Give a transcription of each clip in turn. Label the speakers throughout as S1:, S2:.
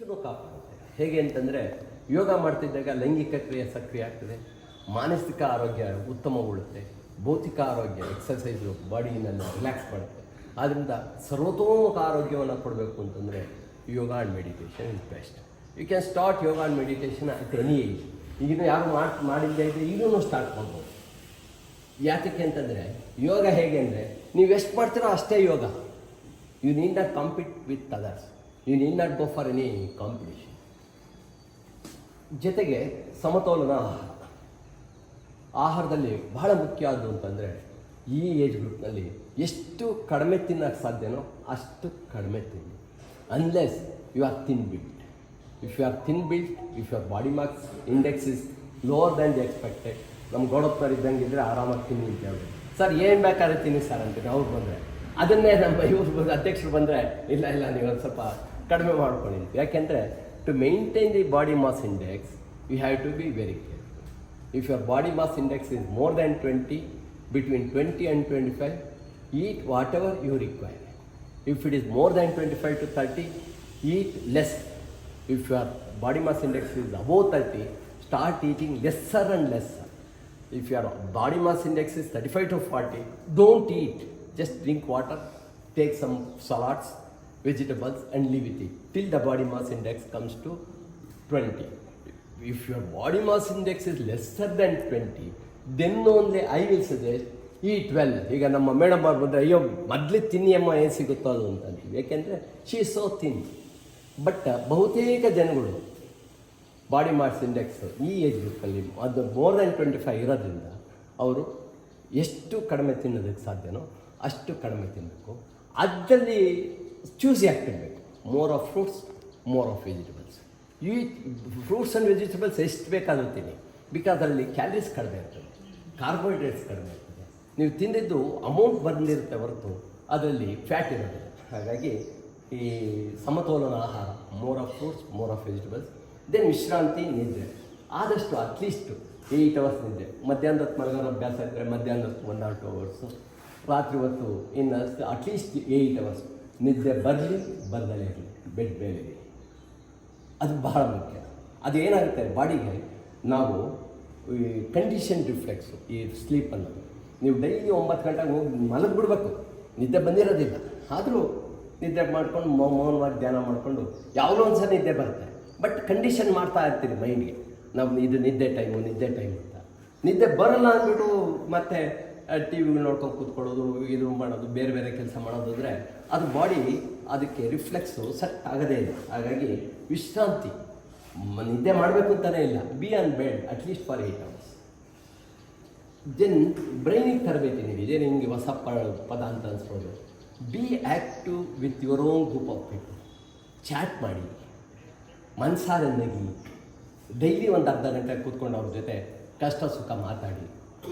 S1: ಇಷ್ಟನ್ನು ಕಾಪಾಡುತ್ತೆ. ಹೇಗೆ ಅಂತಂದರೆ, ಯೋಗ ಮಾಡ್ತಿದ್ದಾಗ ಲೈಂಗಿಕ ಕ್ರಿಯೆ ಸಕ್ರಿಯ ಆಗ್ತದೆ. ಮಾನಸಿಕ ಆರೋಗ್ಯ ಉತ್ತಮಗೊಳ್ಳುತ್ತೆ. ಭೌತಿಕ ಆರೋಗ್ಯ ಎಕ್ಸಸೈಸು ಬಾಡಿಯನ್ನು ರಿಲ್ಯಾಕ್ಸ್ ಮಾಡುತ್ತೆ. ಆದ್ದರಿಂದ ಸರ್ವತೋಮುಖ ಆರೋಗ್ಯವನ್ನು ಕೊಡಬೇಕು ಅಂತಂದರೆ yoga and meditation is best you can start yoga and meditation at any age ಈಗಿನ ಯಾರು ಮಾಡಿ ಮಾಡಿದ್ದೇ ಇದ್ದರೆ ಈಗೂ ಸ್ಟಾರ್ಟ್ ಮಾಡ್ಬೋದು. ಯಾತಕ್ಕೆ ಅಂತಂದರೆ, ಯೋಗ ಹೇಗೆ ಅಂದರೆ ನೀವು ಎಷ್ಟು ಮಾಡ್ತೀರೋ ಅಷ್ಟೇ yoga. You need not compete with others you need not go for any competition ಜೊತೆಗೆ ಸಮತೋಲನ ಆಹಾರ ಆಹಾರದಲ್ಲಿ ಬಹಳ ಮುಖ್ಯ ಆದ್ದು ಅಂತಂದರೆ ಈ ಏಜ್ ಗ್ರೂಪ್ನಲ್ಲಿ ಎಷ್ಟು ಕಡಿಮೆ ತಿನ್ನೋಕ್ಕೆ ಸಾಧ್ಯನೋ ಅಷ್ಟು ಕಡಿಮೆ ತಿನ್ನಿ. Unless you are thin built if you are thin built if your body marks index is lower than the expected ನಮ್ಮ ಗೋಡಪ್ಪರ್ ಇದ್ದಂಗೆ ಇದ್ದರೆ ಆರಾಮಾಗಿ ತಿನ್ನಿ ಅಂತ ಹೇಳಿ ಸರ್ ಏನು ಬೇಕಾದ್ರೆ ತಿನ್ನಿ ಸರ್ ಅಂತೀನಿ ಅವ್ರು ಬಂದರೆ, ಅದನ್ನೇ ನಮ್ಮ ಇವ್ರು ಅಧ್ಯಕ್ಷರು ಬಂದರೆ, ಇಲ್ಲ ಇಲ್ಲ ನೀವು ಒಂದು ಸ್ವಲ್ಪ ಕಡಿಮೆ ಮಾಡ್ಕೊಳ್ಳಿ ಅಂತ ಯಾಕೆಂದರೆ to maintain the body mass index you have to be very careful If your body mass index is more than 20, between 20 and 25, eat whatever you require. If it is more than 25 to 30, eat less. If your body mass index is above 30, start eating lesser and lesser. If your body mass index is 35 to 40, don't eat. Just drink water, take some salads, vegetables, and leave it. Till the body mass index comes to 20. If your body mass index is lesser than 20, then only I will suggest ಈ twelve ಈಗ ನಮ್ಮ madam ಅವ್ರು ಬಂದರೆ ಅಯ್ಯೋ ಮೊದಲೇ ತಿನ್ನಿಯಮ್ಮ ಏನು ಸಿಗುತ್ತೋ ಅದು ಅಂತ ಅಂತೀವಿ ಯಾಕೆಂದರೆ ಶೀ ಸೋ ತಿನ್ ಬಟ್ ಬಹುತೇಕ ಜನಗಳು ಬಾಡಿ ಮಾಸ್ ಇಂಡೆಕ್ಸ್ ಈ ಏಜ್ ಗ್ರೂಪಲ್ಲಿ ಅದು ಮೋರ್ ದ್ಯಾನ್ ಟ್ವೆಂಟಿ ಫೈವ್ ಇರೋದ್ರಿಂದ ಅವರು ಎಷ್ಟು ಕಡಿಮೆ ತಿನ್ನೋದಕ್ಕೆ ಸಾಧ್ಯನೋ ಅಷ್ಟು ಕಡಿಮೆ ತಿನ್ನಬೇಕು ಅದರಲ್ಲಿ choosy ಆಗ್ತಿರ್ಬೇಕು more of fruits more of vegetables ಈ ಫ್ರೂಟ್ಸ್ ಆ್ಯಂಡ್ ವೆಜಿಟೇಬಲ್ಸ್ ಎಷ್ಟು ಬೇಕಾದರೂ ತಿನ್ನಿ. ಬಿಕಾಸ್ ಅದರಲ್ಲಿ ಕ್ಯಾಲರೀಸ್ ಕಡಿಮೆ ಇರ್ತದೆ. ಕಾರ್ಬೋಹೈಡ್ರೇಟ್ಸ್ ಕಡಿಮೆ ಇರ್ತದೆ. ನೀವು ತಿಂದಿದ್ದು ಅಮೌಂಟ್ ಬಂದಿರುತ್ತೆ ಹೊರತು ಅದರಲ್ಲಿ ಫ್ಯಾಟ್ ಇರೋದಿಲ್ಲ. ಹಾಗಾಗಿ ಈ ಸಮತೋಲನ ಆಹಾರ more of fruits more of vegetables then ವಿಶ್ರಾಂತಿ, ನಿದ್ರೆ. ಆದಷ್ಟು ಅಟ್ಲೀಸ್ಟು ಏಯ್ಟ್ ಅವರ್ಸ್ ನಿದ್ದೆ ಮಧ್ಯಾಹ್ನದ ಹೊತ್ತು ಅಭ್ಯಾಸ ಇದ್ದರೆ ಮಧ್ಯಾಹ್ನದ ಹೊತ್ತು ಒನ್ ಆರ್ ಟು ಅವರ್ಸು ರಾತ್ರಿ ಹೊತ್ತು ಇನ್ನು ಅಟ್ಲೀಸ್ಟ್ ಏಯ್ಟ್ ಅವರ್ಸ್ ನಿದ್ದೆ ಬರಲಿ ಬರ್ದಲೇ ಇರಲಿ, ಬೆಡ್ ಮೇಲೆ ಅದು ಬಹಳ ಮುಖ್ಯ. ಅದೇನಾಗುತ್ತೆ? ಬಾಡಿಗೆ, ನಾವು ಈ ಕಂಡೀಷನ್ ರಿಫ್ಲೆಕ್ಸು, ಈ ಸ್ಲೀಪ್ ಅನ್ನೋದು. ನೀವು ಡೈಲಿ ಒಂಬತ್ತು ಗಂಟೆಗೆ ಹೋಗಿ ಮಲಗಿಬಿಡ್ಬೇಕು ನಿದ್ದೆ ಬಂದಿರೋದಿಲ್ಲ. ಆದರೂ ನಿದ್ದೆ ಮಾಡ್ಕೊಂಡು ಮೌನವಾಗಿ ಧ್ಯಾನ ಮಾಡಿಕೊಂಡು ಯಾವುದೋ ಒಂದು ಸಲ ನಿದ್ದೆ ಬರುತ್ತೆ. ಬಟ್ ಕಂಡೀಷನ್ ಮಾಡ್ತಾ ಇರ್ತೀರಿ ಮೈಂಡ್ಗೆ. ನಾವು ಇದು ನಿದ್ದೆ ಟೈಮು, ನಿದ್ದೆ ಟೈಮ್ ಅಂತ. ನಿದ್ದೆ ಬರಲ್ಲ ಅಂದ್ಬಿಟ್ಟು ಮತ್ತೆ ಟಿ ವಿ ನೋಡ್ಕೊಂಡು ಕೂತ್ಕೊಳ್ಳೋದು, ಇದು ಮಾಡೋದು, ಬೇರೆ ಬೇರೆ ಕೆಲಸ ಮಾಡೋದು ಅಂದರೆ ಅದು ಬಾಡಿ ಅದಕ್ಕೆ ರಿಫ್ಲೆಕ್ಸು ಸೆಟ್ ಆಗದೇ ಇಲ್ಲ. ಹಾಗಾಗಿ ವಿಶ್ರಾಂತಿ ನಿದ್ದೆ ಮಾಡಬೇಕು ಅಂತಲೇ ಇಲ್ಲ. Be on bed at least for eight hours then ಬ್ರೈನಿಗೆ ತರಬೇತಿ ನೀವು ಇದೇ ನಿಮಗೆ ಹೊಸ ಪದ ಅಂತ ಅನ್ಸ್ಬೋದು. Be active with your own group of people chat ಮಾಡಿ. ಮನ್ಸಾರೆ ನಗಿ. ಡೈಲಿ ಒಂದು ಅರ್ಧ ಗಂಟೆ ಕೂತ್ಕೊಂಡು ಅವ್ರ ಜೊತೆ ಕಷ್ಟ ಸುಖ ಮಾತಾಡಿ.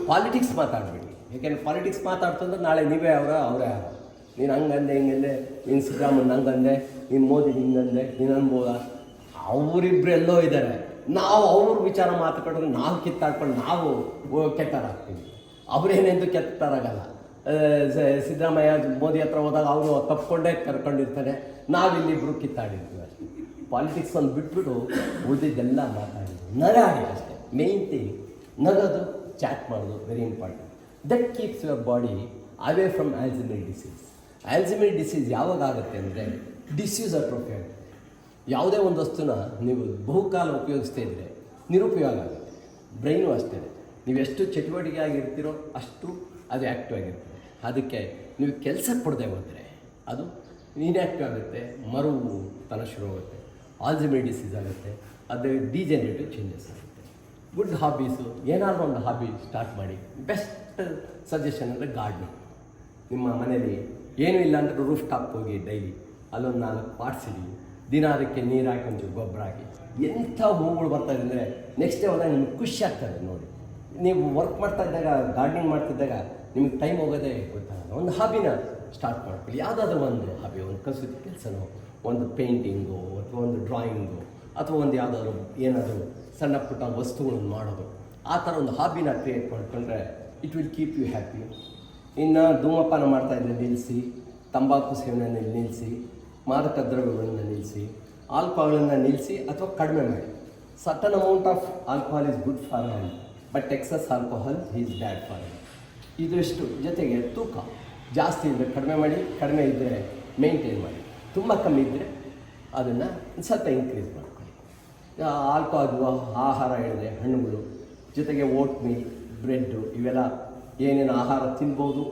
S1: ಪಾಲಿಟಿಕ್ಸ್ ಮಾತಾಡಬೇಡಿ. ಯಾಕೆಂದ್ರೆ ಪಾಲಿಟಿಕ್ಸ್ ಮಾತಾಡ್ತಂದ್ರೆ ನಾಳೆ ನೀವೇ ಅವರ, ಅವರೇ ಅವರ ನೀನು ಹಂಗಂದೆ, ಹಿಂಗಂದೆ, ನೀನು ಸಿದ್ದರಾಮಯ್ಯ ಹಂಗಂದೆ, ನೀನು ಮೋದಿ ಹಿಂಗಂದೆ, ನೀನು ಅನ್ಬೋದ? ಅವರಿಬ್ಬರು ಎಲ್ಲೋ ಇದ್ದಾರೆ ನಾವು ಅವ್ರ ವಿಚಾರ ಮಾತಾಡಿದ್ರೆ ನಾವು ಕಿತ್ತಾಡ್ಕೊಂಡು ನಾವು ಕೆಟ್ಟಾರಾಗ್ತೀವಿ ಅವರೇನೆಂದು ಸ- ಸಿದ್ದರಾಮಯ್ಯ ಮೋದಿ ಹತ್ರ ಹೋದಾಗ ಅವರು ತಪ್ಪಿಕೊಂಡೇ ಕರ್ಕೊಂಡಿರ್ತಾರೆ ನಾವಿಲ್ಲಿಬ್ರು ಕಿತ್ತಾಡಿರ್ತೀವಿ ಅಷ್ಟೇ. ಪಾಲಿಟಿಕ್ಸ್ ಒಂದು ಬಿಟ್ಬಿಟ್ಟು ಉಳಿದಿದ್ದೆಲ್ಲ ಮಾತಾಡಿದ್ವಿ. ನಗಾಡಿ ಅಷ್ಟೇ. ಮೇನ್ ಥಿಂಗ್ ನಗೋದು ಚಾಟ್ ಮಾಡೋದು very important that keeps your body away from Alzheimer disease Alzheimer disease ಯಾವಾಗ ಆಗುತ್ತೆ ಅಂದರೆ ಡಿಸ್ಯೂಸ್ ಅಟ್ರೋಫಿ ಆಗುತ್ತೆ ಯಾವುದೇ ಒಂದು ವಸ್ತುನ ನೀವು ಬಹುಕಾಲ ಉಪಯೋಗಿಸ್ತಾ ಇದ್ದರೆ ನಿರುಪಯೋಗ ಆಗುತ್ತೆ. ಬ್ರೈನು ಅಷ್ಟೇ. ನೀವು ಎಷ್ಟು ಚಟುವಟಿಕೆ ಆಗಿರ್ತೀರೋ ಅಷ್ಟು ಅದು ಆ್ಯಕ್ಟಿವ್ ಆಗಿರ್ತದೆ ಅದಕ್ಕೆ ನೀವು ಕೆಲಸ ಕೊಡದೆ ಹೋದರೆ ಅದು ಇನ್ಯಾಕ್ಟಿವ್ ಆಗುತ್ತೆ, ಮರುವು ತನ ಶುರು ಆಗುತ್ತೆ. ಆಲ್ಸಿಮಿ ಡಿಸೀಸ್ ಆಗುತ್ತೆ, ಅದು ಡಿಜೆನೇಟಿವ್ ಚೇಂಜಸ್ ಆಗುತ್ತೆ. ಗುಡ್ ಹಾಬೀಸು ಏನಾದರೂ ಒಂದು ಹಾಬಿ ಸ್ಟಾರ್ಟ್ ಮಾಡಿ ಬೆಸ್ಟ್ ಸಜೆಷನ್ ಅಂದರೆ ಗಾರ್ಡ್ನಿಂಗ್ ನಿಮ್ಮ ಮನೆಯಲ್ಲಿ ಏನೂ ಇಲ್ಲ ಅಂದರೆ ರೂಫ್ ಟಾಪ್ ಹೋಗಿ ಡೈಲಿ ಅಲ್ಲೊಂದು ನಾಲ್ಕು ಪಾಟ್ಸ್ ಇಡಿ. ದಿನ ಅದಕ್ಕೆ ನೀರು ಹಾಕಿ, ಒಂಚೂರು ಗೊಬ್ಬರ ಹಾಕಿ. ಎಂಥ ಹೂಗಳು ಬರ್ತಾ ಅಂದರೆ ನೆಕ್ಸ್ಟ್ ಡೇ ಹೋದಾಗ ನಿಮ್ಗೆ ಖುಷಿ ಆಗ್ತದೆ ನೋಡಿ. ನೀವು ವರ್ಕ್ ಮಾಡ್ತಾ ಇದ್ದಾಗ ಗಾರ್ಡ್ನಿಂಗ್ ಮಾಡ್ತಿದ್ದಾಗ ನಿಮಗೆ ಟೈಮ್ ಹೋಗೋದೇ ಗೊತ್ತಾಗಲ್ಲ ಒಂದು ಹಾಬಿನ ಸ್ಟಾರ್ಟ್ ಮಾಡ್ಕೊಳ್ಳಿ. ಯಾವುದಾದ್ರೂ ಒಂದು ಹಾಬಿ ಒಂದು ಕಸೂತಿ ಕೆಲಸನೋ, ಒಂದು ಪೇಂಟಿಂಗು ಅಥವಾ ಒಂದು ಡ್ರಾಯಿಂಗು ಅಥವಾ ಒಂದು ಯಾವುದಾದ್ರು ಏನಾದರೂ ಸಣ್ಣ ಪುಟ್ಟ ವಸ್ತುಗಳನ್ನು ಮಾಡೋದು. ಆ ಥರ ಒಂದು ಹಾಬಿನ ಕ್ರಿಯೇಟ್ ಮಾಡಿಕೊಂಡ್ರೆ it will keep you happy ಇನ್ನು ಧೂಮಪಾನ ಮಾಡ್ತಾ ಇದ್ದರೆ ನಿಲ್ಲಿಸಿ ತಂಬಾಕು ಸೇವನೆಯನ್ನು ನಿಲ್ಲಿಸಿ ಮಾದಕ ದ್ರವ್ಯಗಳನ್ನು ನಿಲ್ಲಿಸಿ ಆಲ್ಕೋಹಾಲನ್ನು ನಿಲ್ಲಿಸಿ ಅಥವಾ ಕಡಿಮೆ ಮಾಡಿ. Certain amount of alcohol is good for health but excess alcohol is bad for health ಇದಿಷ್ಟು ಜೊತೆಗೆ ತೂಕ ಜಾಸ್ತಿ ಇದ್ದರೆ ಕಡಿಮೆ ಮಾಡಿ, ಕಡಿಮೆ ಇದ್ದರೆ ಮೇಂಟೈನ್ ಮಾಡಿ. ತುಂಬ ಕಮ್ಮಿ ಇದ್ದರೆ ಅದನ್ನು ಸ್ವಲ್ಪ ಇನ್ಕ್ರೀಸ್ ಮಾಡ್ಕೊಳ್ಳಿ. ಆಲ್ಕೋಹಾಲ್ ಆಹಾರ ಹೇಳಿದ್ರೆ ಹಣ್ಣುಗಳು, ಜೊತೆಗೆ ಓಟ್ ಮೀಲ್ ಬ್ರೆಡ್ಡು ಇವೆಲ್ಲ ಏನೇನು ಆಹಾರ ತಿನ್ಬೋದು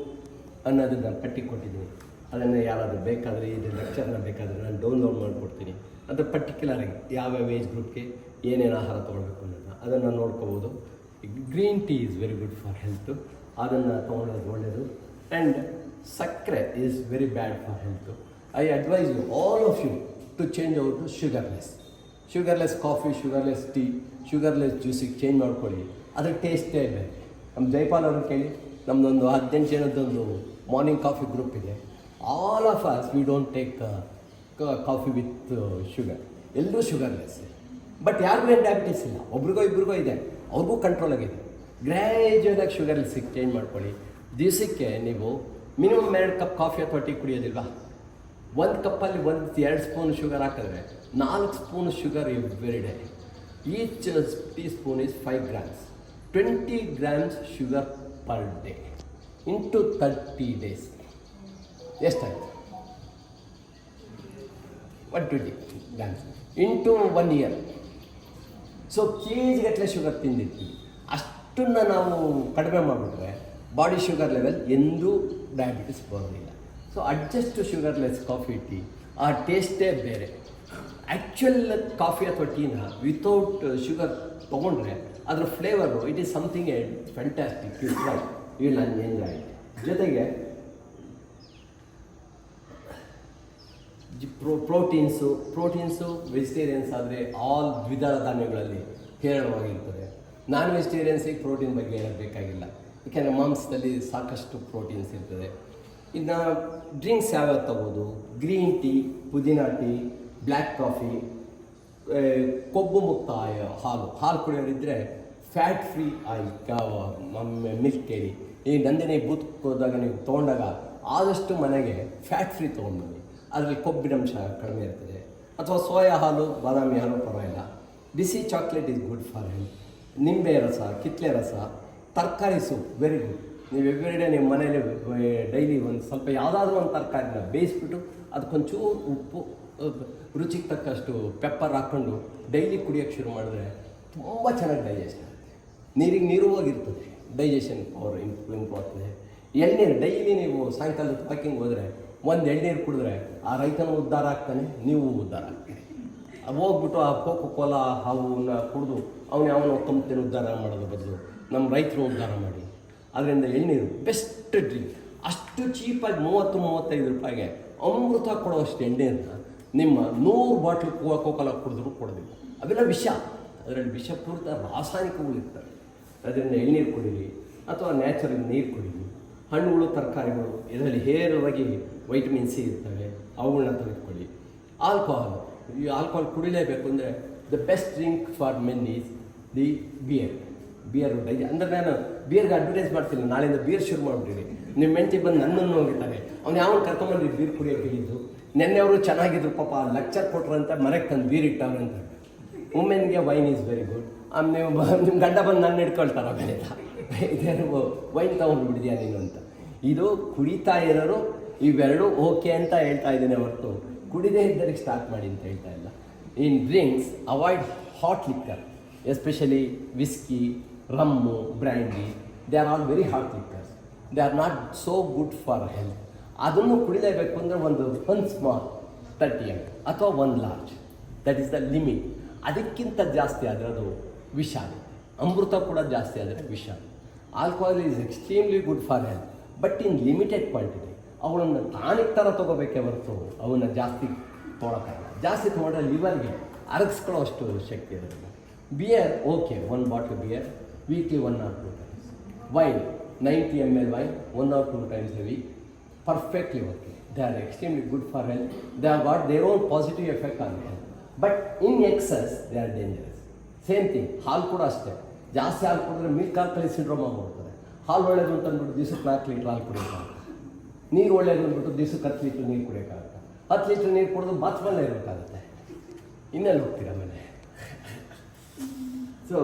S1: ಅನ್ನೋದನ್ನು ಪಟ್ಟಿ ಕೊಟ್ಟಿದ್ದೀನಿ ಅದನ್ನು ಯಾರಾದರೂ ಬೇಕಾದರೆ ಇದು ಲೆಕ್ಚರ್ನ ಬೇಕಾದರೆ ನಾನು ಡೌನ್ಲೋಡ್ ಮಾಡಿಕೊಡ್ತೀನಿ. ಅದು ಪರ್ಟಿಕ್ಯುಲರಾಗಿ ಯಾವ್ಯಾವ ಏಜ್ ಗ್ರೂಪ್ಗೆ ಏನೇನು ಆಹಾರ ತೊಗೊಳ್ಬೇಕು ಅನ್ನೋದನ್ನ ಅದನ್ನು ನೋಡ್ಕೋಬೋದು. Green tea is very good for health ಅದನ್ನು ತೊಗೊಳ್ಳೋದು ಒಳ್ಳೆಯದು ಆ್ಯಂಡ್ ಸಕ್ಕರೆ is very bad for health I advise you all of you to change out to sugarless sugarless coffee sugarless tea sugarless ಜ್ಯೂಸಿಗೆ change ಮಾಡ್ಕೊಳ್ಳಿ. ಅದ್ರ ಟೇಸ್ಟೇ ಬೇರೆ ನಮ್ಮ ಜೈಪಾಲ್ ಅವರು ಕೇಳಿ ನಮ್ಮದೊಂದು ಹದಿನೆಂಟು ಜನದೊಂದು ಮಾರ್ನಿಂಗ್ ಕಾಫಿ ಗ್ರೂಪ್ ಇದೆ. All of us we don't take coffee with sugar ಎಲ್ಲರೂ ಶುಗರ್ಲೆಸ್ ಬಟ್ ಯಾರಿಗೂ ಏನು ಡಯಾಬಿಟಿಸ್ ಇಲ್ಲ. ಒಬ್ರಿಗೋ ಇಬ್ರಿಗೋ ಇದೆ. ಅವ್ರಿಗೂ ಕಂಟ್ರೋಲ್ ಆಗಿದೆ. ಗ್ರ್ಯಾಜುಯಲಾಗಿ ಶುಗರ್ಲೆಸ್ಸಿಗೆ ಚೇಂಜ್ ಮಾಡ್ಕೊಳ್ಳಿ. ದಿವಸಕ್ಕೆ ನೀವು ಮಿನಿಮಮ್ ಎರಡು ಕಪ್ ಕಾಫಿ ಅಥವಾ ಟೀ ಕುಡಿಯೋದಿಲ್ವಾ? ಒಂದು ಕಪ್ಪಲ್ಲಿ ಒಂದು ಎರಡು ಸ್ಪೂನ್ ಶುಗರ್ ಹಾಕಿದ್ರೆ ನಾಲ್ಕು spoon sugar every day each tea spoon is five grams twenty grams sugar per day into thirty days ಎಷ್ಟಾಯ್ತು? One twenty grams into one year so K ಜಿಗಟ್ಟಲೆ sugar ತಿಂದಿರ್ತೀವಿ ಅಷ್ಟನ್ನು ನಾವು ಕಡಿಮೆ ಮಾಡಿಬಿಟ್ರೆ ಬಾಡಿ ಶುಗರ್ ಲೆವೆಲ್ ಎಂದೂ diabetes ಬರೋದಿಲ್ಲ. So adjust sugarless coffee tea ಆ ಟೇಸ್ಟೇ ಬೇರೆ. ಆ್ಯಕ್ಚುಯಲ್ ಕಾಫಿ ಅಥವಾ ಟೀನ ವಿತೌಟ್ ಶುಗರ್ ತೊಗೊಂಡ್ರೆ ಅದರ flavour it is something a fantastic you try you will enjoy ಜೊತೆಗೆ ಪ್ರೋ ಪ್ರೋಟೀನ್ಸು ಪ್ರೋಟೀನ್ಸು ವೆಜಿಟೇರಿಯನ್ಸ್ ಆದರೆ ಆಲ್ ದ್ವಿದಳ ಧಾನ್ಯಗಳಲ್ಲಿ ಹೇರಳವಾಗಿರ್ತದೆ. ನಾನ್ ವೆಜಿಟೇರಿಯನ್ಸಿಗೆ ಪ್ರೋಟೀನ್ ಬಗ್ಗೆ ಹೇಳಬೇಕಾಗಿಲ್ಲ ಯಾಕೆಂದರೆ ಮಾಂಸದಲ್ಲಿ ಸಾಕಷ್ಟು ಪ್ರೋಟೀನ್ಸ್ ಇರ್ತದೆ. ಇನ್ನು ಡ್ರಿಂಕ್ಸ್ ಯಾವ್ಯಾವ ತಗೋದು? ಗ್ರೀನ್ ಟೀ ಪುದೀನಾ ಟೀ ಬ್ಲ್ಯಾಕ್ ಕಾಫಿ ಕೊಬ್ಬು ಮುಕ್ತ ಹಾಲು. ಹಾಲು ಕುಡಿಯೋರಿದ್ದರೆ ಫ್ಯಾಟ್ ಫ್ರೀ ಆಯಿಲ್ ಮಿಲ್ಕ್ ಕೇಳಿ. ಈ ನಂದಿನಿ ಬೂತ್ ಹೋದಾಗ ನೀವು ತೊಗೊಂಡಾಗ ಆದಷ್ಟು ಮನೆಗೆ ಫ್ಯಾಟ್ ಫ್ರೀ ತೊಗೊಂಡ್ಬನ್ನಿ. ಅದರಲ್ಲಿ ಕೊಬ್ಬಿನಂಶ ಕಡಿಮೆ ಇರ್ತದೆ. ಅಥವಾ ಸೋಯಾ ಹಾಲು, ಬಾದಾಮಿ ಹಾಲು ಪರವಾಗಿಲ್ಲ. ಬಿಸಿ chocolate is good for health ನಿಂಬೆ ರಸ, ಕಿತ್ಲೆ ರಸ, ತರಕಾರಿ ಸೂಪ್ ವೆರಿ ಗುಡ್ ನೀವು ಎವ್ರಿಡೇ ನಿಮ್ಮ ಮನೇಲಿ ಡೈಲಿ ಒಂದು ಸ್ವಲ್ಪ ಯಾವುದಾದ್ರೂ ಒಂದು ತರಕಾರಿನ ಬೇಯಿಸ್ಬಿಟ್ಟು ಅದಕ್ಕೊಂಚೂರು ಉಪ್ಪು ರುಚಿಗೆ ತಕ್ಕಷ್ಟು ಪೆಪ್ಪರ್ ಹಾಕ್ಕೊಂಡು ಡೈಲಿ ಕುಡಿಯೋಕ್ಕೆ ಶುರು ಮಾಡಿದ್ರೆ ತುಂಬ ಚೆನ್ನಾಗಿ ಡೈಜೆಸ್ಟ್ ಆಗುತ್ತೆ. ನೀರಿಗೆ ನೀರು ಹೋಗಿರ್ತದೆ ಡೈಜೆಷನ್ ಪವರ್ ಇಂಪ್ರೂವ್ ಇಂಪ್ರೂವ್ ಆಗ್ತದೆ. ಎಳ್ನೀರು ಡೈಲಿ ನೀವು ಸಾಯಂಕಾಲದ ಪಾಕಿಂಗ್ ಹೋದರೆ ಒಂದು ಎಳ್ನೀರು ಕುಡಿದ್ರೆ ಆ ರೈತನ ಉದ್ಧಾರ ಆಗ್ತಾನೆ, ನೀವು ಉದ್ಧಾರ ಆಗ್ತೀರಿ. ಹೋಗ್ಬಿಟ್ಟು ಆ ಕೋಕೋ ಕೋಲಾ ಹಾವನ್ನ ಕುಡಿದು ಅವನು ಅವನ ಕಂಪ್ನಿನ ಉದ್ಧಾರ ಮಾಡೋದು ಬದಲು ನಮ್ಮ ರೈತರು ಉದ್ಧಾರ ಮಾಡಿ, ಅದರಿಂದ ಎಳ್ನೀರು ಬೆಸ್ಟ್ ಡ್ರಿಂಕ್ ಅಷ್ಟು ಚೀಪಾಗಿ ಮೂವತ್ತು, ಮೂವತ್ತೈದು ರೂಪಾಯಿಗೆ ಅಮೃತ ಕೊಡುವಷ್ಟು ಎಣ್ಣೆಯನ್ನು ನಿಮ್ಮ ನೂರು ಬಾಟ್ಲು ಕೋಕೋ ಕೋಕಲ ಕುಡಿದ್ರು ಕೊಡೋದಿಲ್ಲ. ಅವೆಲ್ಲ ವಿಷ. ಅದರಲ್ಲಿ ವಿಷಪೂರಿತ ರಾಸಾಯನಿಕಗಳು ಇರ್ತವೆ. ಅದರಿಂದ ಎಳ್ನೀರು ಕುಡೀರಿ ಅಥವಾ ನ್ಯಾಚುರಲ್ ನೀರು ಕುಡೀರಿ ಹಣ್ಣುಗಳು, ತರಕಾರಿಗಳು, ಇದರಲ್ಲಿ ಹೇರಳವಾಗಿ ವೈಟಮಿನ್ ಸಿ ಇರ್ತವೆ. ಅವುಗಳನ್ನ ತೆಗೆದುಕೊಳ್ಳಿ. ಆಲ್ಕೋಹಾಲ್. ಈ ಆಲ್ಕೋಹಾಲ್ ಕುಡಿಲೇಬೇಕು ಅಂದರೆ the best drink for men is the beer beer dye ಅಂದರೆ ನಾನು ಬಿಯರ್ಗೆ ಅಡ್ವರ್ಟೈಸ್ ಮಾಡ್ತಿಲ್ಲ. ನಾಳೆಯಿಂದ ಬಿಯರ್ ಶುರು ಮಾಡಿಬಿಡಿ ನಿಮ್ಮ ಮೆಂಟಿ ಬಂದು ನನ್ನನ್ನು ಹೋಗಿದ್ದಾರೆ ಅವ್ನು ಯಾವನು ಕರ್ಕೊಂಬಂದು ಬೀರ್ ಕುಡಿಯೋಕೆ ಹೇಳಿದ್ದು? ನೆನ್ನೆ ಅವರು ಚೆನ್ನಾಗಿದ್ರು ಪಾಪ ಲೆಕ್ಚರ್ ಕೊಟ್ರಂತ, ಮನೆಗೆ ತಂದು ಬೀರಿಟ್ಟವ್ರು ಅಂತ ವುಮೆನ್ಗೆ ವೈನ್ ಈಸ್ ವೆರಿ ಗುಡ್ ಆಮೇಲೆ ನಿಮ್ಮ ಗಂಡ ಬಂದು ನನ್ನ ಇಟ್ಕೊಳ್ತಾರ ಬೆಳೆದ ಇದೇನು ವೈನ್ ತಗೊಂಡು ಬಿಡಿದ್ಯಾ ನೀನು ಅಂತ. ಇದು ಕುಡಿತಾ ಇರೋರು ಇವೆರಡು ಓಕೆ ಅಂತ ಹೇಳ್ತಾ ಇದ್ದೀನಿ ಹೊರತು. ಕುಡಿದೇ ಇದ್ದರಿಗೆ ಸ್ಟಾರ್ಟ್ ಮಾಡಿ ಅಂತ ಹೇಳ್ತಾ ಇಲ್ಲ. In drinks avoid hot liquor especially whisky rum brandy they are all very hot liquors they are not so good for health ಅದನ್ನು ಕುಡಿಲೇಬೇಕು ಅಂದರೆ ಒಂದು ಒನ್ ಸ್ಮಾಲ್ ತರ್ಟಿ ಎಂ ಅಥವಾ ಒಂದು large that is the limit ಅದಕ್ಕಿಂತ ಜಾಸ್ತಿ ಆದರೆ ಅದು ವಿಷ ಅಮೃತ ಕೂಡ ಜಾಸ್ತಿ ಆದರೆ ವಿಷ alcohol is extremely good for health but in limited quantity ಅವುಗಳನ್ನು ಟಾನಿಕ್ ಥರ ತೊಗೋಬೇಕೇ ಹೊರತು ಅವನ್ನ ಜಾಸ್ತಿ ತೊಗೊಳಕ್ಕಾಗಲ್ಲ. ಜಾಸ್ತಿ ತೊಗೊಂಡ್ರೆ ಲಿವರ್ಗೆ ಅರಗಿಸ್ಕೊಳ್ಳೋ ಅಷ್ಟು ಶಕ್ತಿ ಇರೋದಿಲ್ಲ. Beer okay one bottle beer weekly one or two times wine ninety M L wine one or two times a week perfectly working. They are extremely good for health. They have got their own positive effect on health. But in excess, they are dangerous. Same thing ಹಾಲು ಕೂಡ ಅಷ್ಟೇ ಜಾಸ್ತಿ ಹಾಲು ಕುಡಿದ್ರೆ milk alkali syndrome ಆಗ್ಬಿಡ್ತದೆ ಹಾಲು ಒಳ್ಳೇದು ಅಂತ ಅಂದ್ಬಿಟ್ಟು ದಿವಸಕ್ಕೆ ನಾಲ್ಕು ಲೀಟ್ರ್ ಹಾಲು ಕುಡಿಯೋಕ್ಕಾಗಲ್ಲ ನೀರು ಒಳ್ಳೇದು ಅಂದ್ಬಿಟ್ಟು ದಿವಸಕ್ಕೆ ಹತ್ತು ಲೀಟ್ರ್ ನೀರು ಕುಡಿಯೋಕ್ಕಾಗಲ್ಲ ಹತ್ತು ಲೀಟ್ರ್ ನೀರು ಕುಡಿದು ಬಾತ್ರೂಮಲ್ಲೇ ಇರಬೇಕಾಗುತ್ತೆ ಇನ್ನೆಲ್ಲಿ ಹೋಗ್ತೀರಾ ಮನೆ so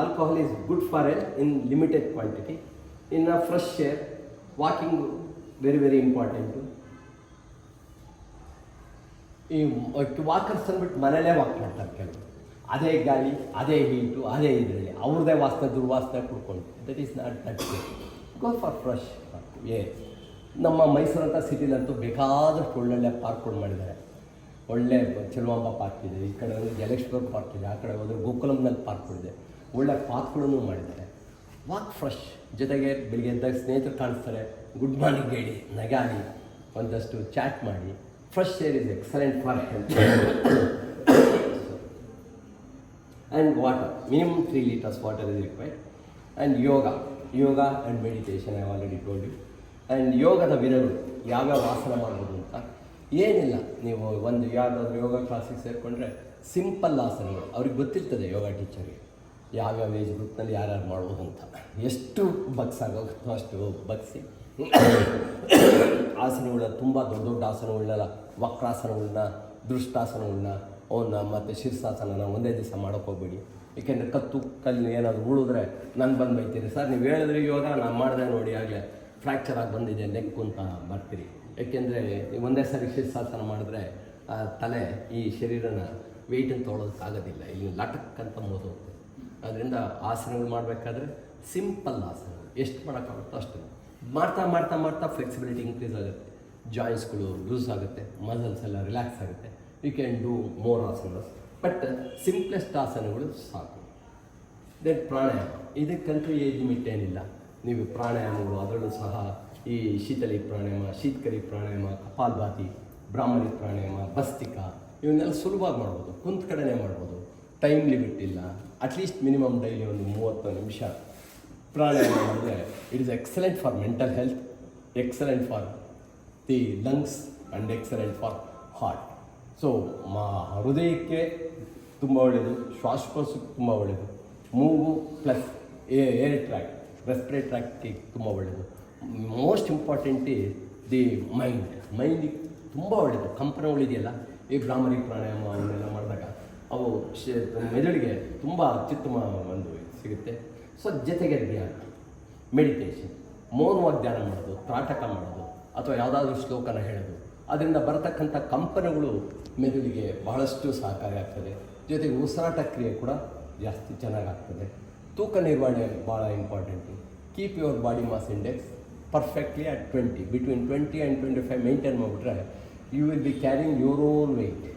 S1: alcohol is good for all in limited quantity in a fresh air walking very very important ಈ ವಾಕರ್ಸ್ ಅಂದ್ಬಿಟ್ಟು ಮನೇಲೇ ವಾಕ್ ಮಾಡ್ತಾರೆ ಕೆಲವರು. ಅದೇ ಗಾಳಿ, ಅದೇ ಹೀಟು ಅದೇ ಇದರಲ್ಲಿ. ಅವ್ರದ್ದೇ ವಾಸ್ತ, ದುರ್ವಾಸ್ತ ಕುಡ್ಕೊಂಡು that is not that go for fresh park ಏ ನಮ್ಮ ಮೈಸೂರಂಥ ಸಿಟಿಲಂತೂ ಬೇಕಾದಷ್ಟು ಒಳ್ಳೊಳ್ಳೆ ಪಾರ್ಕ್ಗಳು ಮಾಡಿದ್ದಾರೆ. ಒಳ್ಳೆ ಚೆಲುವಾಂಬ ಪಾರ್ಕ್ ಇದೆ. ಈ ಕಡೆ ಹೋದರೆ ಜಲೇಶ್ವರ ಪಾರ್ಕ್ ಇದೆ. ಆ ಕಡೆ ಹೋದರೆ ಗೋಕುಲಂನಲ್ಲಿ ಪಾರ್ಕ್ಗಳಿದೆ ಒಳ್ಳೆ ಪಾರ್ಕ್ಗಳನ್ನು ಮಾಡಿದ್ದಾರೆ. ವಾಕ್ ಫ್ರೆಶ್ ಜೊತೆಗೆ ಬೆಳಿಗ್ಗೆ ಎದ್ದಾಗ ಸ್ನೇಹಿತರು ಕಾಣಿಸ್ತಾರೆ. ಗುಡ್ ಮಾರ್ನಿಂಗ್ ಹೇಳಿ. ನಗಾಡಿ ಒಂದಷ್ಟು ಚಾಟ್ ಮಾಡಿ. First air is excellent for health and water minimum three litres water is required and yoga yoga and meditation I already told you and ಯೋಗದ ವಿಧಗಳು. ಯಾವ್ಯಾವ ಆಸನ ಮಾಡ್ಬೋದು ಅಂತ. ಏನಿಲ್ಲ. ನೀವು ಒಂದು ಯಾವುದಾದ್ರೂ ಯೋಗ ಕ್ಲಾಸಿಗೆ ಸೇರಿಕೊಂಡ್ರೆ ಸಿಂಪಲ್ ಆಸನಗಳು. ಅವ್ರಿಗೆ ಗೊತ್ತಿರ್ತದೆ ಯೋಗ ಟೀಚರ್ಗೆ ಯಾವ್ಯಾವ ಏಜ್ ಗ್ರೂಪ್ನಲ್ಲಿ ಯಾರ್ಯಾರು ಮಾಡ್ಬೋದು ಅಂತ. ಎಷ್ಟು ಬಗ್ಸಾಗೋಗುತ್ತೋ ಅಷ್ಟು ಬಗ್ಸಿ. ಆಸನಗಳ ತುಂಬ ದೊಡ್ಡ ದೊಡ್ಡ ಆಸನಗಳನ್ನೆಲ್ಲ ವಕ್ರಾಸನಗಳನ್ನ ದೃಷ್ಟಾಸನಗಳನ್ನ ಅವನ್ನ ಮತ್ತು ಶೀರ್ಷಾಸನನ ಒಂದೇ ದಿವಸ ಮಾಡೋಕೆ ಹೋಗ್ಬೇಡಿ. ಏಕೆಂದರೆ ಕತ್ತು ಕಲ್ಲು ಏನಾದರೂ ಉಳಿದ್ರೆ ನಾನು ಬಂದು ಬೈತೀರಿ. ಸರ್, ನೀವು ಹೇಳಿದ್ರೆ ಯೋಗ ನಾನು ಮಾಡಿದೆ ನೋಡಿ ಆಗಲೇ ಫ್ರ್ಯಾಕ್ಚರ್ ಆಗಿ ಬಂದಿದೆ, ನೆಕ್ಕು ಅಂತ ಬರ್ತೀರಿ. ಏಕೆಂದರೆ ಒಂದೇ ಸಾರಿ ಶೀರ್ಷಾಸನ ಮಾಡಿದ್ರೆ, ಆ, ತಲೆ ಈ ಶರೀರನ ವೆಯ್ಟನ್ನು ತೊಗೊಳೋದಕ್ಕಾಗೋದಿಲ್ಲ ಇಲ್ಲಿ ಲಟಕ್ ಅಂತ ಮೋದು ಹೋಗ್ತದೆ. ಅದರಿಂದ ಆಸನಗಳು ಮಾಡಬೇಕಾದ್ರೆ ಸಿಂಪಲ್ ಆಸನ ಎಷ್ಟು ಮಾಡೋಕ್ಕಾಗುತ್ತೋ ಅಷ್ಟು ಮಾಡ್ತಾ ಮಾಡ್ತಾ ಮಾಡ್ತಾ ಫ್ಲೆಕ್ಸಿಬಿಲಿಟಿ ಇನ್ಕ್ರೀಸ್ ಆಗುತ್ತೆ. ಜಾಯಿಂಟ್ಸ್ಗಳು ಲೂಸ್ ಆಗುತ್ತೆ ಮಸಲ್ಸ್ ಎಲ್ಲ ರಿಲ್ಯಾಕ್ಸ್ ಆಗುತ್ತೆ. You can do more asanas but simplest ಆಸನಗಳು ಸಾಕು. ದೆನ್ ಪ್ರಾಣಾಯಾಮ. ಇದಕ್ಕಂತೂ ಏಜ್ ಲಿಮಿಟ್ ಏನಿಲ್ಲ. ನೀವು ಪ್ರಾಣಾಯಾಮಗಳು, ಅದರಲ್ಲೂ ಸಹ ಈ ಶೀತಲಿ ಪ್ರಾಣಾಯಾಮ ಶೀತಕರಿ ಪ್ರಾಣಾಯಾಮ, ಕಪಾಲ್ಭಾತಿ ಬ್ರಾಹ್ಮಣಿ ಪ್ರಾಣಾಯಾಮ, ಭಸ್ತಿಕ, ಇವನ್ನೆಲ್ಲ ಸುಲಭವಾಗಿ ಮಾಡ್ಬೋದು. ಕುಂತ ಕಡೆನೇ ಮಾಡ್ಬೋದು. ಟೈಮ್ ಲಿಮಿಟ್ ಇಲ್ಲ. ಅಟ್ಲೀಸ್ಟ್ ಮಿನಿಮಮ್ ಡೈಲಿ ಒಂದು ಮೂವತ್ತು ನಿಮಿಷ. ಪ್ರಾಣಾಯಾಮ ಮಾಡಿದ್ರೆ it is excellent for mental health excellent for the lungs and excellent for heart so ಮಾ ಹೃದಯಕ್ಕೆ ತುಂಬ ಒಳ್ಳೆಯದು ಶ್ವಾಸಕೋಶಕ್ಕೆ ತುಂಬ ಒಳ್ಳೆಯದು ಮೂಗು ಪ್ಲಸ್ ಏರ್ ಟ್ರ್ಯಾಕ್ ರೆಸ್ಪಿರೇಟ್ ಟ್ರ್ಯಾಕ್ಗೆ ತುಂಬ ಒಳ್ಳೆಯದು ಮೋಸ್ಟ್ ಇಂಪಾರ್ಟೆಂಟ್ ದಿ ಮೈಂಡ್ ಮೈಂಡಿಗೆ ತುಂಬ ಒಳ್ಳೆಯದು ಕಂಪನಗಳಿದೆಯಲ್ಲ ಈ ಬ್ರಾಹ್ಮಣಿ ಪ್ರಾಣಾಯಾಮ ಅವನ್ನೆಲ್ಲ ಮಾಡಿದಾಗ ಅವು ಮೆದುಳಿಗೆ ತುಂಬ ಅತ್ಯುತ್ತಮ ಒಂದು ಸಿಗುತ್ತೆ. ಸೊ ಜೊತೆಗೆ ಧ್ಯಾನ ಮೆಡಿಟೇಷನ್ ಮೌನವಾಗಿ ಧ್ಯಾನ ಮಾಡೋದು ತ್ರಾಟಕ ಮಾಡೋದು, ಅಥವಾ ಯಾವುದಾದ್ರೂ ಶ್ಲೋಕನ ಹೇಳೋದು. ಅದರಿಂದ ಬರತಕ್ಕಂಥ ಕಂಪನಗಳು ಮೆದುಳಿಗೆ ಬಹಳಷ್ಟು ಸಹಕಾರಿ ಆಗ್ತದೆ. ಜೊತೆಗೆ ಉಸಿರಾಟ ಕ್ರಿಯೆ ಕೂಡ ಜಾಸ್ತಿ ಚೆನ್ನಾಗಾಗ್ತದೆ. ತೂಕ ನಿರ್ವಹಣೆ ಭಾಳ important keep your body mass index perfectly at twenty between twenty and twenty five maintain ಮಾಡಿಬಿಟ್ರೆ you will be carrying your own weight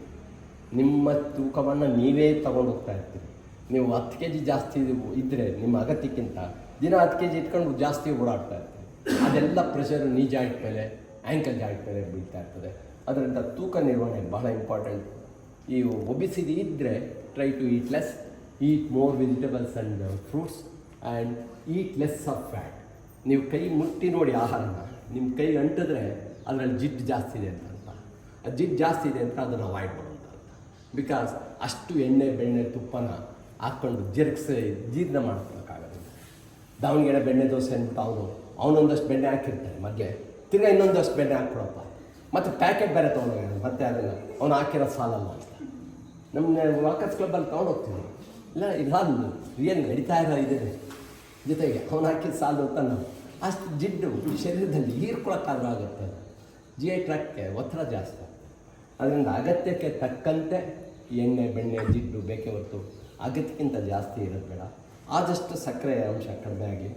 S1: ನಿಮ್ಮ ತೂಕವನ್ನು ನೀವೇ ತಗೊಂಡು ಹೋಗ್ತಾ ಇರ್ತೀರಿ. ನೀವು ಹತ್ತು ಕೆ ಜಿ ಜಾಸ್ತಿ ಇದ್ದರೆ ನಿಮ್ಮ ಅಗತ್ಯಕ್ಕಿಂತ ದಿನ ಹತ್ತು ಕೆ ಜಿ ಇಟ್ಕೊಂಡು ಜಾಸ್ತಿ ಓಡಾಡ್ತಾ ಇರ್ತದೆ ಅದೆಲ್ಲ ಪ್ರೆಷರ್ ನೀ ಜಾಯಿಂಟ್ ಮೇಲೆ ಆ್ಯಂಕಲ್ ಜಾಯಿಂಟ್ ಮೇಲೆ ಬೀಳ್ತಾ ಇರ್ತದೆ. ಅದರಿಂದ ತೂಕ ನಿರ್ವಹಣೆ ಬಹಳ ಇಂಪಾರ್ಟೆಂಟ್ ಈ ಒಬಿಸಿಟಿ ಇದ್ದರೆ try to eat less eat more vegetables and fruits and eat less of fat ನೀವು ಕೈ ಮುಟ್ಟಿ ನೋಡಿ ಆಹಾರನ ನಿಮ್ಮ ಕೈ ಅಂಟಿದ್ರೆ ಅದರಲ್ಲಿ ಜಿಡ್ ಜಾಸ್ತಿ ಇದೆ ಅಂತ ಅರ್ಥ. ಆ ಜಿಡ್ ಜಾಸ್ತಿ ಇದೆ ಅಂತ ಅದನ್ನು ಅವಾಯ್ಡ್ ಮಾಡೋದು ಅಂತ ಬಿಕಾಸ್ ಅಷ್ಟು ಎಣ್ಣೆ, ಬೆಣ್ಣೆ, ತುಪ್ಪನ ಹಾಕ್ಕೊಂಡು ಜರುಗಿಸಿ ಜೀರ್ಣ ಮಾಡ್ಕೊಳಕ್ಕಾಗೋದಿಲ್ಲ. ದಾವಣಗೆರೆ ಬೆಣ್ಣೆ ದೋಸೆ ಅಂದ್ಬಿಟ್ಟು ಅವನು ಅವನೊಂದಷ್ಟು ಬೆಣ್ಣೆ ಹಾಕಿರ್ತಾನೆ ಮಧ್ಯೆ. ತಿರ್ಗಾ ಇನ್ನೊಂದಷ್ಟು ಬೆಣ್ಣೆ ಹಾಕ್ಕೊಡಪ್ಪ. ಮತ್ತು ಪ್ಯಾಕೆಟ್ ಬೇರೆ ತೊಗೊಂಡೋಗ ಮತ್ತೆ ಅದನ್ನು ಅವನು ಹಾಕಿರೋ ಸಾಲಲ್ಲ ಅಂತ. ನಮ್ಮ ವಾಕರ್ಸ್ ಕ್ಲಬ್ಬಲ್ಲಿ ತೊಗೊಂಡೋಗ್ತೀವಿ ಇಲ್ಲ ಇಲ್ಲ ಏನು ನಡೀತಾ ಇರೋ ಇದೇ? ಜೊತೆಗೆ ಅವನು ಹಾಕಿದ ಸಾಲು ಅಂತ ನಾವು ಅಷ್ಟು ಜಿಡ್ಡು ಶರೀರದಲ್ಲಿ ಹೀರ್ಕೊಳಕ್ಕಾದ್ರೂ ಆಗುತ್ತೆ. ಜಿ ಐ ಟ್ರ್ಯಾಕ್ಗೆ ಒತ್ತಡ ಜಾಸ್ತಿ. ಅದರಿಂದ ಅಗತ್ಯಕ್ಕೆ ತಕ್ಕಂತೆ ಎಣ್ಣೆ, ಬೆಣ್ಣೆ, ಜಿಡ್ಡು ಬೇಕೇ ಹೊರತು ಅಗತ್ಯಕ್ಕಿಂತ ಜಾಸ್ತಿ ಇರೋದು ಬೇಡ. ಆದಷ್ಟು ಸಕ್ಕರೆ ಅಂಶ ಕಡಿಮೆ ಆಗಲಿ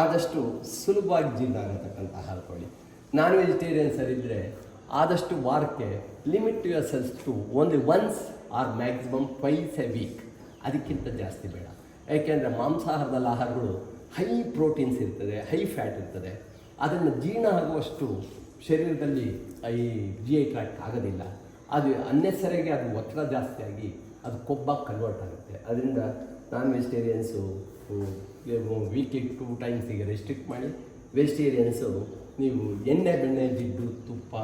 S1: ಆದಷ್ಟು ಸುಲಭವಾಗಿ ಜೀರ್ಣ ಆಗತಕ್ಕಂಥ ಆಹಾರ ಕೊಡಿ ನಾನ್ ವೆಜಿಟೇರಿಯನ್ಸ್ ಇದ್ದರೆ ಆದಷ್ಟು ವಾರಕ್ಕೆ limit your selves to only once or maximum twice a week ಅದಕ್ಕಿಂತ ಜಾಸ್ತಿ ಬೇಡ. ಯಾಕೆಂದರೆ ಮಾಂಸಾಹಾರದಲ್ಲಿ ಆಹಾರಗಳು ಹೈ ಪ್ರೋಟೀನ್ಸ್ ಇರ್ತದೆ ಹೈ ಫ್ಯಾಟ್ ಇರ್ತದೆ. ಅದನ್ನು ಜೀರ್ಣ ಆಗುವಷ್ಟು ಶರೀರದಲ್ಲಿ ಈ ಜಿ ಐ ಟ್ರ್ಯಾಕ್ ಆಗೋದಿಲ್ಲ. ಅದು ಅನ್ನೆಸರಿಗೆ ಅದು ಒತ್ತಡ ಜಾಸ್ತಿ ಆಗಿ ಅದು ಕೊಬ್ಬಾಗಿ ಕನ್ವರ್ಟ್ ಆಗುತ್ತೆ. ಅದರಿಂದ ನಾನ್ ವೆಜಿಟೇರಿಯನ್ಸು ವೀಕಿಗೆ ಟೂ ಟೈಮ್ಸಿಗೆ ರೆಸ್ಟ್ರಿಕ್ಟ್ ಮಾಡಿ ವೆಜಿಟೇರಿಯನ್ಸು ನೀವು ಎಣ್ಣೆ, ಬೆಣ್ಣೆ, ಜಿಡ್ಡು, ತುಪ್ಪ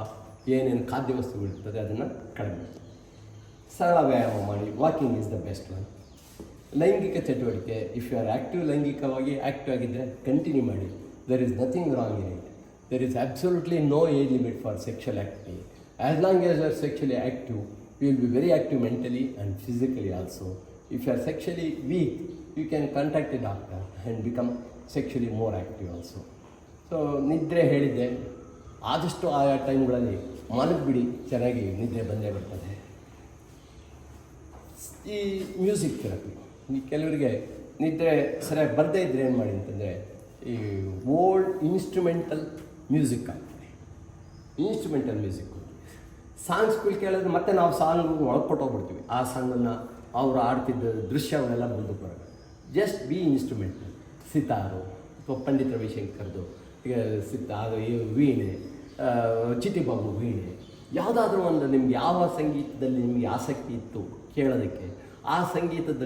S1: ಏನೇನು ಖಾದ್ಯ ವಸ್ತುಗಳಿರ್ತದೆ ಅದನ್ನು ಕಡಿಮೆ ಸರಳ ವ್ಯಾಯಾಮ ಮಾಡಿ. Walking is the best one ಲೈಂಗಿಕ ಚಟುವಟಿಕೆ ಇಫ್ ಯು ಆರ್ ಆ್ಯಕ್ಟಿವ್ ಲೈಂಗಿಕವಾಗಿ ಆ್ಯಕ್ಟಿವ್ ಆಗಿದ್ದರೆ ಕಂಟಿನ್ಯೂ ಮಾಡಿ. There is nothing wrong in it there is absolutely no age limit for sexual activity as long as are sexually active you will be very active mentally and physically also. If you are sexually weak, you can contact a doctor and become sexually more active also. So ನಿದ್ರೆ ಹೇಳಿದ್ದೆ ಆದಷ್ಟು ಆಯಾ ಟೈಮ್ಗಳಲ್ಲಿ ಮಲಗಿಬಿಡಿ ಚೆನ್ನಾಗಿ ನಿದ್ರೆ ಬಂದೇ ಬರ್ತದೆ ಈ music therapy ಈ ಕೆಲವರಿಗೆ ನಿದ್ರೆ ಸರಿಯಾಗಿ ಬರದೇ idre ಏನು ಮಾಡಿ ಅಂತಂದರೆ ಈ ಓಲ್ಡ್ ಇನ್ಸ್ಟ್ರೂಮೆಂಟಲ್ ಮ್ಯೂಸಿಕ್ ಆಗ್ತದೆ ಇನ್ಸ್ಟ್ರೂಮೆಂಟಲ್ ಮ್ಯೂಸಿಕ್ ಸಾಂಗ್ಸ್ಗಳು ಕೇಳಿದ್ರೆ ಮತ್ತೆ ನಾವು ಸಾಂಗ್ ಒಳಪಟ್ಟೋಗ್ಬಿಡ್ತೀವಿ ಆ ಸಾಂಗನ್ನು ಅವರು ಆಡ್ತಿದ್ದ ದೃಶ್ಯವನ್ನೆಲ್ಲ ಬಂದು ಬರೋದು ಜಸ್ಟ್ ಬಿ ಇನ್ಸ್ಟ್ರೂಮೆಂಟಲ್ ಸಿತಾರು ಅಥವಾ ಪಂಡಿತ ರವಿಶಂಕರ್ದು, ಈಗ ಸಿತಾರು ವೀಣೆ ಚಿಟಿಬಾಬು ವೀಣೆ, ಯಾವುದಾದ್ರೂ ಒಂದು ನಿಮ್ಗೆ ಯಾವ ಸಂಗೀತದಲ್ಲಿ ನಿಮಗೆ ಆಸಕ್ತಿ ಇತ್ತು ಕೇಳೋದಕ್ಕೆ, ಆ ಸಂಗೀತದ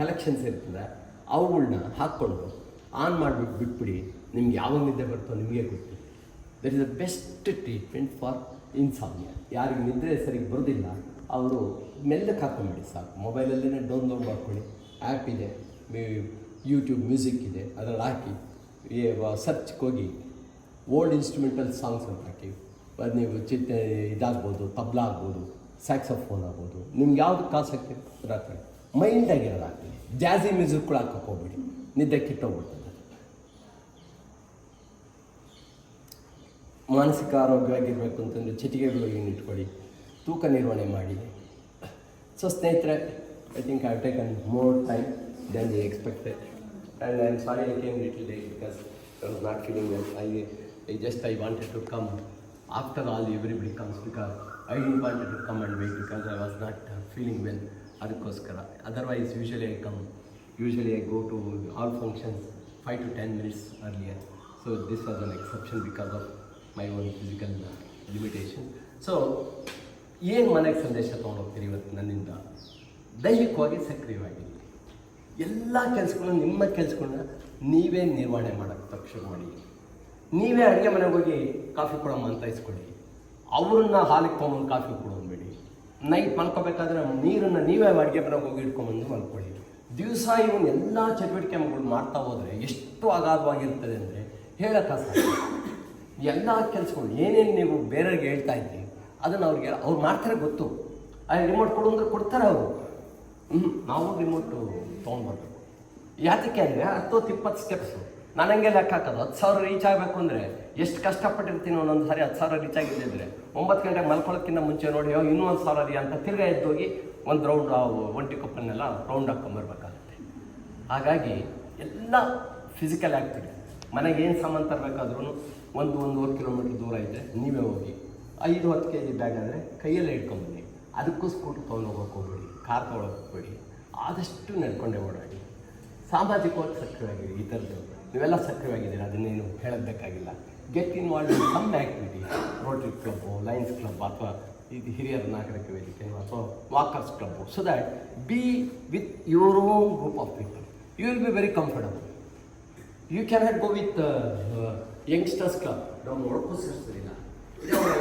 S1: ಕಲೆಕ್ಷನ್ಸ್ ಇರ್ತದೆ ಅವುಗಳನ್ನ ಹಾಕ್ಕೊಂಡು ಆನ್ ಮಾಡಿಬಿಟ್ಟು ಬಿಟ್ಬಿಡಿ, ನಿಮ್ಗೆ ಯಾವಾಗ ನಿದ್ದೆ ಬರ್ತೋ ನಿಮಗೆ ಗೊತ್ತು that is the best treatment for insomnia ಯಾರಿಗೆ ನಿದ್ರೆ ಸರಿಗೆ ಬರೋದಿಲ್ಲ. ಅವರು ಮೆಲ್ಲಕ್ಕೆ ಹಾಕೊಂಬಿಡಿ ಸಾಕು. ಮೊಬೈಲಲ್ಲೇ ಡೌನ್ಲೋಡ್ ಮಾಡ್ಕೊಳ್ಳಿ. ಆ್ಯಪ್ ಇದೆ. ಯೂಟ್ಯೂಬ್ ಮ್ಯೂಸಿಕ್ ಇದೆ. ಅದರಲ್ಲಿ ಹಾಕಿ. ಸರ್ಚ್ಗೆ ಹೋಗಿ. ಓಲ್ಡ್ ಇನ್ಸ್ಟ್ರೂಮೆಂಟಲ್ ಸಾಂಗ್ಸ್ ಅಂತ ಹಾಕಿ. ನೀವು ಚಿತ್ತ ಇದಾಗ್ಬೋದು, ತಬ್ಲಾ ಆಗ್ಬೋದು, ಸ್ಯಾಕ್ಸಫೋನ್ ಆಗ್ಬೋದು. ನಿಮ್ಗೆ ಯಾವುದು ಕಾಸಕ್ಕೆ ಮೈಂಡ್ ಹಾಕೊಳ್ಳಿ ಮೈಂಡಾಗಿರೋದು ಹಾಕಿ ಮ್ಯೂಸಿಕ್ ಕೂಡ ಹಾಕಕ್ಕೆ ಹೋಗ್ಬೇಡಿ. ನಿದ್ದೆ ಕೆಟ್ಟೋಗ್ಬಿಡ್ತದೆ ಮಾನಸಿಕ ಆರೋಗ್ಯವಾಗಿರಬೇಕು ಅಂತಂದರೆ ಚಟಿಕೆಗಳನ್ನು ಇಟ್ಕೊಳ್ಳಿ, ತೂಕ ನಿರ್ವಹಣೆ ಮಾಡಿ. ಸೊ ಸ್ನೇಹಿತರೆ I think I taken more time then the expected and I am sorry I came little day because I was not well I I just I wanted to come after all everybody comes because I didn't wanted to come and wait because I was not feeling well ಅದಕ್ಕೋಸ್ಕರ. Otherwise usually I come usually I go to all functions five to ten minutes earlier so this was an exception because of my own physical limitation so ಏನು ಮನೆಗೆ ಸಂದೇಶ ತೊಗೊಂಡೋಗ್ತೀರಿ ಇವತ್ತು ನನ್ನಿಂದ? ದೈಹಿಕವಾಗಿ ಸಕ್ರಿಯವಾಗಿ. ಎಲ್ಲ ಕೆಲಸಗಳನ್ನ ನಿಮ್ಮ ಕೆಲಸಗಳನ್ನ ನೀವೇ ನಿರ್ವಹಣೆ ಮಾಡೋಕ್ಕೆ ತಕ್ಷಣ ಮಾಡಿ. ನೀವೇ ಅಡುಗೆ ಮನೆಗೆ ಹೋಗಿ ಕಾಫಿ ಕೊಡಮ್ಮ ಅಂತ ಇಸ್ಕೊಳ್ಳಿ. ಅವ್ರನ್ನ ಹಾಲಿಗೆ ತೊಗೊಂಬಂದು ಕಾಫಿ ಕೊಡೋದ್ಬೇಡಿ ನೈಟ್ ಮಲ್ಕೋಬೇಕಾದ್ರೆ ನೀರನ್ನು ನೀವೇ ಅಡುಗೆ ಮನೆಗೆ ಹೋಗಿ ಇಟ್ಕೊಂಬಂದು ಮಲ್ಕೊಳ್ಳಿ. ದಿವಸ ಇವನ್ ಎಲ್ಲ ಚಟುವಟಿಕೆಗಳು ಮಾಡ್ತಾ ಹೋದರೆ ಎಷ್ಟು ಅಗಾಧವಾಗಿರ್ತದೆ ಅಂದರೆ ಹೇಳೋಕ್ಕಾಗ ಎಲ್ಲ ಕೆಲಸಗಳು ಏನೇನು ನೀವು ಬೇರೆಯವ್ರಿಗೆ ಹೇಳ್ತಾ ಇದ್ದೀರಿ ಅದನ್ನು ಅವ್ರಿಗೆ, ಅವ್ರು ಮಾಡ್ತಾರೆ ಗೊತ್ತು. ಆ ರಿಮೋಟ್ ಕೊಡು ಅಂದ್ರೆ ಕೊಡ್ತಾರೆ ಅವರು. ನಾವು ರಿಮೋಟು ತೊಗೊಂಡ್ಬರ್ಬೇಕು ಯಾತಕ್ಕೆ ಅಂದರೆ, ಹತ್ತೊತ್ತು ಇಪ್ಪತ್ತು ಸ್ಟೆಪ್ಸು ನಾನು ಲೆಕ್ಕ ಹಾಕೋದು. ಹತ್ತು ಸಾವಿರ ರೀಚ್ ಆಗಬೇಕು ಅಂದರೆ ಎಷ್ಟು ಕಷ್ಟಪಟ್ಟಿರ್ತೀನಿ ಒಂದೊಂದು ಸಾರಿ ಹತ್ತು ಸಾವಿರ ರೀಚ್ ಆಗಿದ್ದಿದ್ರೆ ಒಂಬತ್ತು ಗಂಟೆಗೆ ಮಲ್ಕೊಳ್ಳೋಕ್ಕಿಂತ ಮುಂಚೆ ನೋಡಿ ಇನ್ನೂ ಒಂದು ಸಾವಿರ ರೀ ಅಂತ ತಿರ್ಗಾ ಎದ್ದೋಗಿ ಒಂದು ರೌಂಡ್ ಒಂಟಿ ಕೊಪ್ಪನ್ನೆಲ್ಲ ರೌಂಡ್ ಹಾಕ್ಕೊಂಬರ್ಬೇಕಾಗುತ್ತೆ ಹಾಗಾಗಿ, ಎಲ್ಲ ಫಿಸಿಕಲ್ ಆ್ಯಕ್ಟಿವಿಟಿ ಮನೆಗೆ ಏನು ಸಾಮಾನು ತರಬೇಕಾದ್ರೂ ಒಂದು ಒಂದೂವರೆ ಕಿಲೋಮೀಟ್ರ್ ದೂರ ಇದೆ, ನೀವೇ ಹೋಗಿ. ಐದು, ಹತ್ತು ಕೆ ಜಿ ಬ್ಯಾಗ್ ಆದರೆ ಕೈಯಲ್ಲೇ ಇಟ್ಕೊಂಬನ್ನಿ ಅದಕ್ಕೂ ಸ್ಕೂಟ್ರ್ ತೊಗೊಂಡು ಹೋಗೋಕೆ ಹೋಗ್ಬೇಡಿ ಕಾರ್ ತೊಗೊಳಕ್ಕೆ ಹೋಗ್ಬೇಡಿ. ಆದಷ್ಟು ನಡ್ಕೊಂಡೇ ಓಡಾಡಿ. ಸಾಮಾಜಿಕವಾಗಿ ಸಕ್ರಿಯವಾಗಿರಿ, ಈ ಥರದ್ದು. ನೀವೆಲ್ಲ ಸಕ್ರಿಯವಾಗಿದ್ದೀರಿ, ಅದನ್ನೇನು ಹೇಳಬೇಕಾಗಿಲ್ಲ get involve in some activity Rotary Club Lions Club ಅಥವಾ ಇದು ಹಿರಿಯರ ನಾಗರಿಕ ವೇದಿಕೆ ಅಥವಾ walkers club so that be with your own group of people you will be very comfortable you can go with youngsters club ನಾವು ಒಳಕು ಸೇರಿಸ್ತಿಲ್ಲ ಇದೇ ಅವರ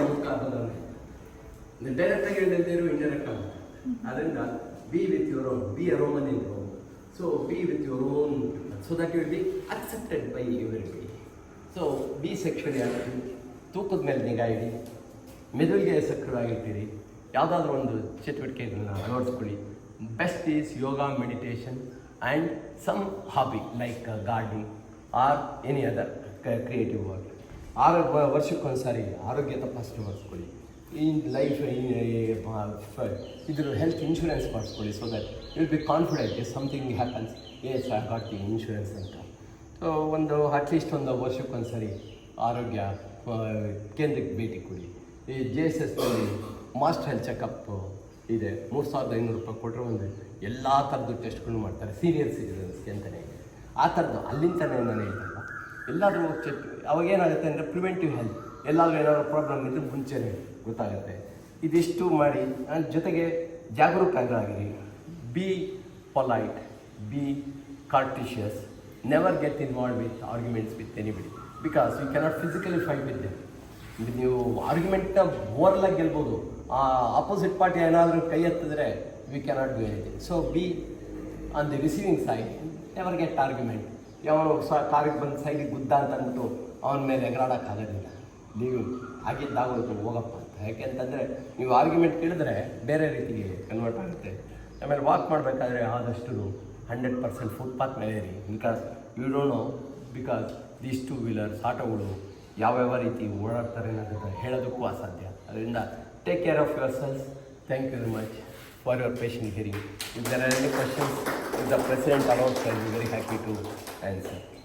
S1: ಬದಲಾವಣೆ ಡೈರೆಕ್ಟಾಗಿ ಹೇಳಿದ್ರು ಇಂಡೈರೆಕ್ಟ್ ಆಗುತ್ತೆ ಅದರಿಂದ be with your own be a Roman in Rome so be with your own so that will be accepted by ಯುವರಿಟಿ so be section ಯಾರು ತೂಕದ ಮೇಲೆ ನಿಗಾ ಇಡಿ. ಮೆದುಳಿಗೆ ಸಕ್ರಿಯವಾಗಿರ್ತೀರಿ ಯಾವುದಾದ್ರೂ ಒಂದು ಚಟುವಟಿಕೆಗಳನ್ನ ಅಳವಡಿಸ್ಕೊಳ್ಳಿ. Best is yoga meditation and some hobby like gardening or any other creative work ಆರು ವರ್ಷಕ್ಕೊಂದು ವರ್ಷಕ್ಕೊಂದ್ಸಾರಿ ಆರೋಗ್ಯ ತಪಾಸಣೆ ಮಾಡಿಸ್ಕೊಳ್ಳಿ. ಇನ್ ಲೈಫ್ ಇದ್ರ ಹೆಲ್ತ್ ಇನ್ಶೂರೆನ್ಸ್ ಮಾಡಿಸ್ಕೊಳ್ಳಿ so that will be confident something happens yes I got the insurance ಅಂತ. ಸೊ ಒಂದು ಅಟ್ಲೀಸ್ಟ್ ಒಂದು ವರ್ಷಕ್ಕೊಂದ್ಸರಿ ಆರೋಗ್ಯ ಆ, ಕೇಂದ್ರಕ್ಕೆ ಭೇಟಿ ಕೊಡಿ. ಈ ಜೆ ಎಸ್ ಎಸ್ನಲ್ಲಿ ಮಾಸ್ಟರ್ ಹೆಲ್ತ್ ಚೆಕಪ್ ಇದೆ. ಮೂರು ಸಾವಿರದ ಐನೂರು ರೂಪಾಯಿ ಕೊಟ್ಟರೆ ಒಂದು ಎಲ್ಲ ಥರದ್ದು ಟೆಸ್ಟ್ಗಳು ಮಾಡ್ತಾರೆ. ಸೀನಿಯರ್ ಸಿಟಿಸನ್ಸ್ಗೆ ಅಂತಲೇ ಆ ಥರದ್ದು ಅಲ್ಲಿಂದನೇ ನಾನು ಎಲ್ಲಾದರೂ ಚೆಕ್ ಅವಾಗ ಏನಾಗುತ್ತೆ ಅಂದರೆ ಪ್ರಿವೆಂಟಿವ್ ಹೆಲ್ತ್ ಎಲ್ಲಾದರೂ ಏನಾದರೂ ಪ್ರಾಬ್ಲಮ್ ಇದ್ದರೆ ಮುಂಚೆನೇ ಗೊತ್ತಾಗುತ್ತೆ. ಇದಿಷ್ಟು ಮಾಡಿ ಜೊತೆಗೆ ಜಾಗರೂಕರಾಗಿರಿ. Be polite be courteous never get involve with arguments with anybody because you cannot physically fight with them ನೀವು ಆರ್ಗ್ಯುಮೆಂಟ್ನ ಓವರ್ಲಾಗಿ ಗೆಲ್ಬೋದು. ಆ ಅಪೋಸಿಟ್ ಪಾರ್ಟಿ ಏನಾದರೂ ಕೈ ಎತ್ತಿದ್ರೆ we cannot do anything so be on the receiving side never get argument ಯಾವನು ಸ ಕಾರಿಗೆ ಬಂದು ಸೈಡಿಗೆ ಗುದ್ದ ಅಂತ ಅಂದ್ಬಿಟ್ಟು ಅವನ ಮೇಲೆ ಎಗರಾಡೋಕ್ಕಾಗೋದಿಲ್ಲ ನೀವು ಆಗಿದ್ದಾಗೋಯ್ತು ಹೋಗಪ್ಪ ಅಂತ. ಯಾಕೆಂತಂದರೆ ನೀವು ಆರ್ಗ್ಯುಮೆಂಟ್ ಕೇಳಿದ್ರೆ ಬೇರೆ ರೀತಿಗೆ ಕನ್ವರ್ಟ್ ಆಗುತ್ತೆ. ಆಮೇಲೆ ವಾಕ್ ಮಾಡಬೇಕಾದ್ರೆ ಆದಷ್ಟು ಹಂಡ್ರೆಡ್ ಪರ್ಸೆಂಟ್ ಫುಟ್ಪಾತ್ ಮೇಲೆ ಇರಿ because you don't know because these two wheelers ಆಟೋಗಳು ಯಾವ್ಯಾವ ರೀತಿ ಓಡಾಡ್ತಾರೆ ಅನ್ನೋದನ್ನು ಹೇಳೋದಕ್ಕೂ ಅಸಾಧ್ಯ. ಅದರಿಂದ take care of your selves thank you very much for your patient hearing. If there are any questions, if the president allows, I'll be very happy to answer.